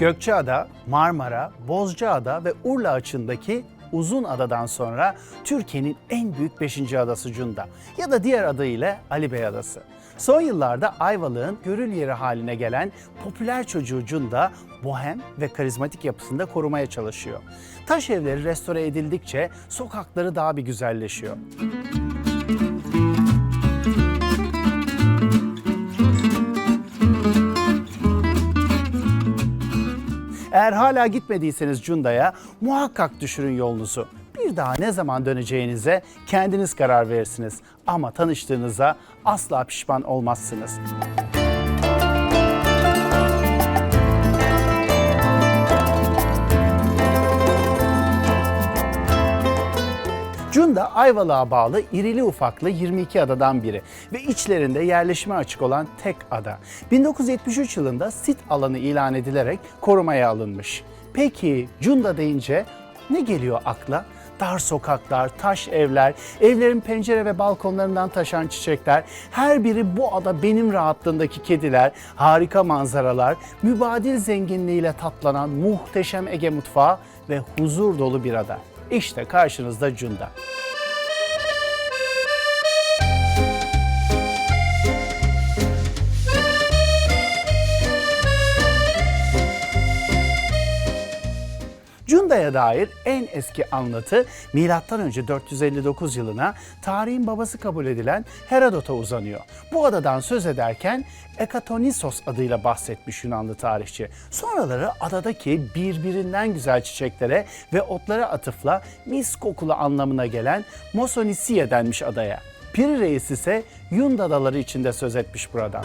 Gökçeada, Marmara, Bozcaada ve Urla açığındaki uzun adadan sonra Türkiye'nin en büyük 5. adası Cunda ya da diğer adıyla Ali Bey Adası. Son yıllarda Ayvalık'ın görül yeri haline gelen popüler çocuğu Cunda bohem ve karizmatik yapısında korumaya çalışıyor. Taş evleri restore edildikçe sokakları daha bir güzelleşiyor. Eğer hala gitmediyseniz Cunda'ya muhakkak düşürün yolunuzu. Bir daha ne zaman döneceğinize kendiniz karar verirsiniz. Ama tanıştığınıza asla pişman olmazsınız. Cunda Ayvalık'a bağlı irili ufaklı 22 adadan biri ve içlerinde yerleşime açık olan tek ada. 1973 yılında sit alanı ilan edilerek korumaya alınmış. Peki Cunda deyince ne geliyor akla? Dar sokaklar, taş evler, evlerin pencere ve balkonlarından taşan çiçekler, her biri bu ada benim rahatlığındaki kediler, harika manzaralar, mübadil zenginliğiyle tatlanan muhteşem Ege mutfağı ve huzur dolu bir ada. İşte karşınızda Cunda. Cunda'ya dair en eski anlatı M.Ö. 459 yılına tarihin babası kabul edilen Herodot'a uzanıyor. Bu adadan söz ederken Ekatonisos adıyla bahsetmiş Yunanlı tarihçi. Sonraları adadaki birbirinden güzel çiçeklere ve otlara atıfla mis kokulu anlamına gelen Mosonisiye denmiş adaya. Piri Reis ise Yund adaları içinde söz etmiş buradan.